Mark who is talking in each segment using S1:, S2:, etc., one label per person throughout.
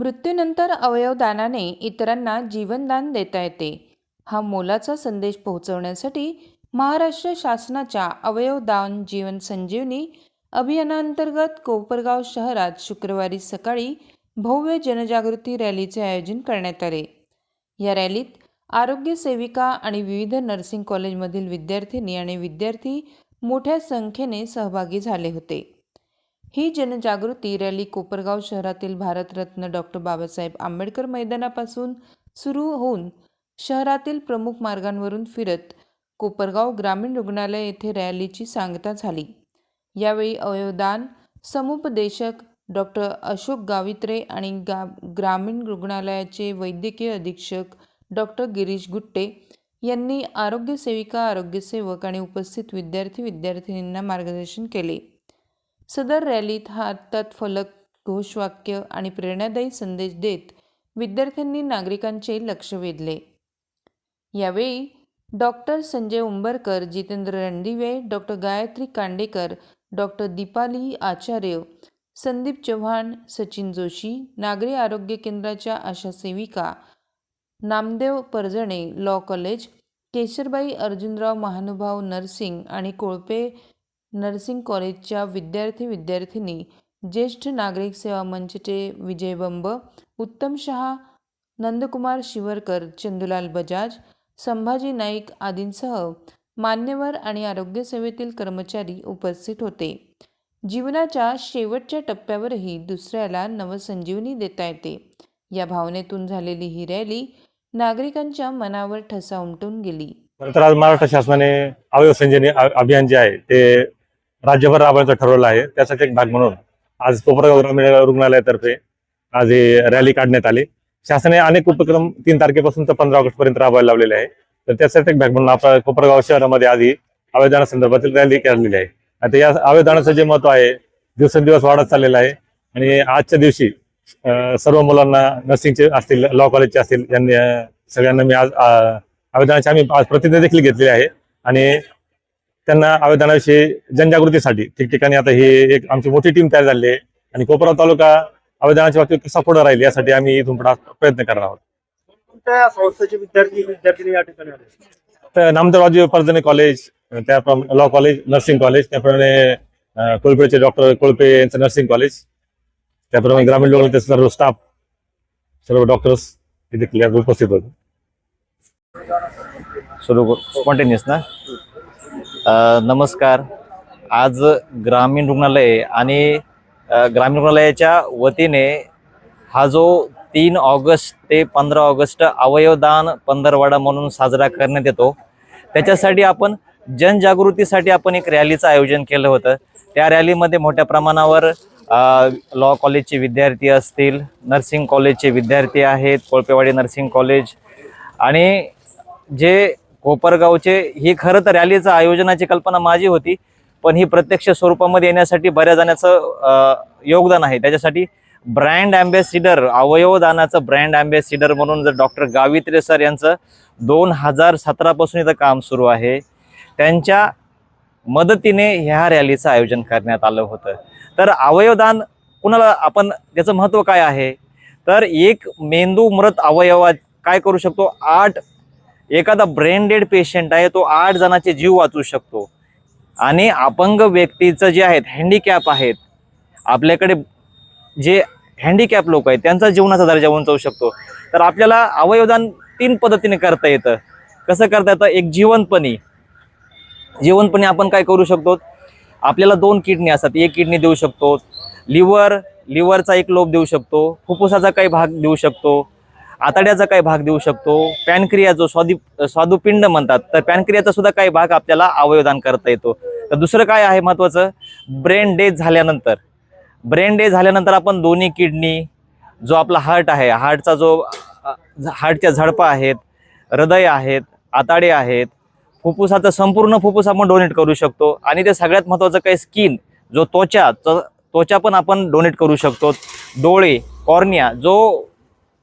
S1: मृत्यूनंतर अवयवदानाने इतरांना जीवनदान देता येते. हा मोलाचा संदेश पोहोचवण्यासाठी महाराष्ट्र शासनाच्या अवयवदान जीवन संजीवनी अभियानांतर्गत कोपरगाव शहरात शुक्रवारी सकाळी भव्य जनजागृती रॅलीचे आयोजन करण्यात आले. या रॅलीत आरोग्य सेविका आणि विविध नर्सिंग कॉलेजमधील विद्यार्थिनी आणि विद्यार्थी मोठ्या संख्येने सहभागी झाले होते. ही जनजागृती रॅली कोपरगाव शहरातील भारतरत्न डॉक्टर बाबासाहेब आंबेडकर मैदानापासून सुरू होऊन शहरातील प्रमुख मार्गांवरून फिरत कोपरगाव ग्रामीण रुग्णालय येथे रॅलीची सांगता झाली. यावेळी अवयवदान समुपदेशक डॉक्टर अशोक गावित्रे आणि गा ग्रामीण रुग्णालयाचे वैद्यकीय अधीक्षक डॉक्टर गिरीश गुट्टे यांनी आरोग्यसेविका आरोग्यसेवक आणि उपस्थित विद्यार्थी विद्यार्थिनींना मार्गदर्शन केले. सदर रॅलीत हातात फलक घोषवाक्य आणि प्रेरणादायी संदेश देत विद्यार्थ्यांनी नागरिकांचे लक्ष वेधले. यावेळी doctor Sanjay Umbarkar Jitendra Randive doctor Gayatri Kandekar doctor Deepali Acharya Sandeep Chavan Sachin Joshi नागरी आरोग्य केंद्राच्या आशा सेविका Namdev Parjane law college Kesharbai Arjunrao Mahanubhav nursing आणि कोळपे नर्सिंग कॉलेजच्या विद्यार्थी विद्यार्थिनी ज्येष्ठ नागरिक सेवा मंचचे विजय बंब उत्तम शहा नंदकुमार शिवरकर चंदुलाल बजाज संभाजी नाईक आदींसह मान्यवर आणि आरोग्यसेवेतील कर्मचारी उपस्थित होते. जीवनाच्या शेवटच्या टप्प्यावरही दुसऱ्याला नवसंजीवनी देता येते. या भावनेतून झालेली ही रॅली नागरिकांच्या मनावर ठसा उमटून गेली.
S2: तर आज महाराष्ट्र शासनाने अवयव संजीवनी अभियान जे आहे ते राज्यभर राबवायचं ठरवलं आहे. त्यासाठी एक भाग म्हणून आज कोपरगाव ग्रामीण रुग्णालयातर्फे आज ही रॅली काढण्यात आली. शासनाने अनेक उपक्रम तीन तारखेपासून तर पंधरा ऑगस्ट पर्यंत राबवायला लावलेले आहे. तर त्यासाठी एक भाग म्हणून आपल्या कोपरगाव शहरामध्ये आधी अवयदानासंदर्भातील रॅली काढलेली आहे. आता या आवेदनाचं जे महत्त्व आहे दिवसेंदिवस वाढत चाललेलं आहे. आणि आजच्या दिवशी सर्व मुलांना नर्सिंगचे असतील लॉ कॉलेजचे असतील यांनी सगळ्यांना मी आज आवेदनाची आम्ही आज प्रतिनिधी देखील घेतलेली आहे. आणि त्यांना आवेदनाविषयी जनजागृतीसाठी ठिकठिकाणी आता ही एक आमची मोठी टीम तयार झाली आहे. आणि कोपराव तालुका आवेदनाच्या बाबतीत कसा पुढे राहील यासाठी आम्ही इथून पुढे प्रयत्न करणार आहोत.
S3: कोणत्या संस्थेचे विद्यार्थी विद्यार्थिनी या ठिकाणी आले?
S2: तर नामदेवरावजी परजणे कॉलेज त्याप्रमाणे लॉ कॉलेज नर्सिंग कॉलेज त्याप्रमाणे कोळपेचे डॉक्टर कोळपे यांचं नर्सिंग कॉलेज त्याप्रमाणे ग्रामीण लोकांचे सर्व स्टाफ सर्व डॉक्टर्स तिथे क्लिअर उपस्थित होते.
S4: सुरू स्पॉन्टेनियस ना? नमस्कार. आज ग्रामीण रुग्णालय आणि ग्रामीण रुग्णालयाच्या वतीने हा जो तीन ऑगस्ट ते पंधरा ऑगस्ट अवयवदान पंधरवाडा म्हणून साजरा करण्यात येतो. त्याच्यासाठी आपण जनजागृतीसाठी आपण एक रॅलीचं आयोजन केलं होतं. त्या रॅलीमध्ये मोठ्या प्रमाणावर लॉ कॉलेजचे विद्यार्थी असतील नर्सिंग कॉलेजचे विद्यार्थी आहेत कोळपेवाडी नर्सिंग कॉलेज आणि जे कोपरगावचे ही खरं तर रॅलीचं आयोजनाची कल्पना माझी होती पण ही प्रत्यक्ष स्वरूपामध्ये येण्यासाठी बऱ्या जाण्याचं योगदान आहे. त्याच्यासाठी ब्रँड अँबॅसिडर अवयवदानाचं ब्रँड अँबॅसिडर म्हणून जर डॉक्टर गावित्रे सर यांचं दोन हजार सतरापासून इथं काम सुरू आहे. त्यांच्या मदतीने ह्या रॅलीचं आयोजन करण्यात आलं होतं. तर अवयवदान कुणाला आपण त्याचं महत्त्व काय आहे? तर एक मेंदू मृत अवयवात काय करू शकतो? आठ एखादा ब्रेन डेड पेशंट आहे तो आठ जणांचे जीव वाचू शकतो. आणि अपंग व्यक्तीचं जे आहेत हँडिकॅप आहेत आपल्याकडे जे हँडिकॅप लोक आहेत त्यांचा जीवनाचा दर्जा उंचवू शकतो. तर आपल्याला अवयवदान तीन पद्धतीने करता येतं. कसं करता येतं? एक जीवनपणी. जीवनपणी आपण काय करू शकतो? आपल्याला दोन किडनी असतात. एक किडनी देऊ शकतो. लिव्हर लिव्हरचा एक लोप देऊ शकतो. फुफ्फुसाचा काही भाग देऊ शकतो. आतड्याचा काही भाग देऊ शकतो. पॅनक्रिया जो स्वादी स्वादुपिंड म्हणतात तर पॅनक्रियाचा सुद्धा काही भाग आपल्याला अवयवदान करता येतो. तर दुसरं काय आहे महत्त्वाचं ब्रेन डेथ झाल्यानंतर. ब्रेन डे झाल्यानंतर आपण दोन्ही किडनी जो आपला हार्ट आहे हार्टचा जो हार्टच्या झडपा आहेत हृदय आहेत आताडे आहेत फुफ्फुसाचं संपूर्ण फुफ्फुस आपण डोनेट करू शकतो. आणि ते सगळ्यात महत्त्वाचं काही स्किन जो त्वचा त्वचा पण आपण डोनेट करू शकतो. डोळे कॉर्निया जो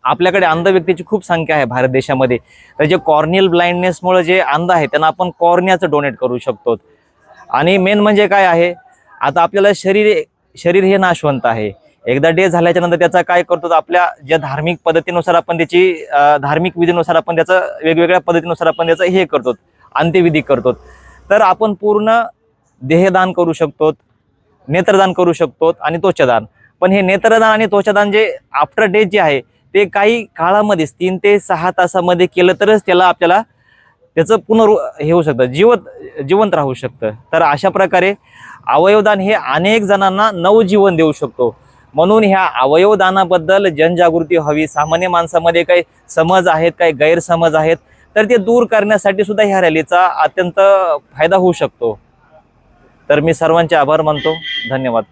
S4: आपल्याकडे अंध व्यक्तीची खूप संख्या आहे भारत देशामध्ये. तर जे कॉर्नियल ब्लाइंडनेसमुळे जे अंध आहे त्यांना आपण कॉर्नियाचं डोनेट करू शकतो. आणि मेन म्हणजे काय आहे आता आपल्याला शरीर शरीर हे नाशवंत आहे. एकदा डे झाल्याच्यानंतर त्याचा काय करतो आपल्या ज्या धार्मिक पद्धतीनुसार आपण त्याची धार्मिक विधीनुसार आपण त्याचं वेगवेगळ्या पद्धतीनुसार आपण त्याचं हे करतो अंत्यविधी करतो. तर आपण पूर्ण देहदान करू शकतो नेत्रदान करू शकतो आणि त्वचादान. पण हे नेत्रदान आणि त्वचादान जे आफ्टर डे जे आहे ते काही काळामध्येच तीन ते सहा तासामध्ये केलं तरच त्याला आपल्याला त्याचं पुनर् हे होऊ शकतं जीवत जिवंत राहू शकतं. तर अशा प्रकारे अवयवदान हे अनेक जणांना नवजीवन देऊ शकतो. म्हणून ह्या अवयवदानाबद्दल जनजागृती हवी. सामान्य माणसामध्ये काही समज आहेत काही गैरसमज आहेत तर ते दूर करण्यासाठी सुद्धा ह्या रॅलीचा अत्यंत फायदा होऊ शकतो. तर मी सर्वांचे आभार मानतो. धन्यवाद.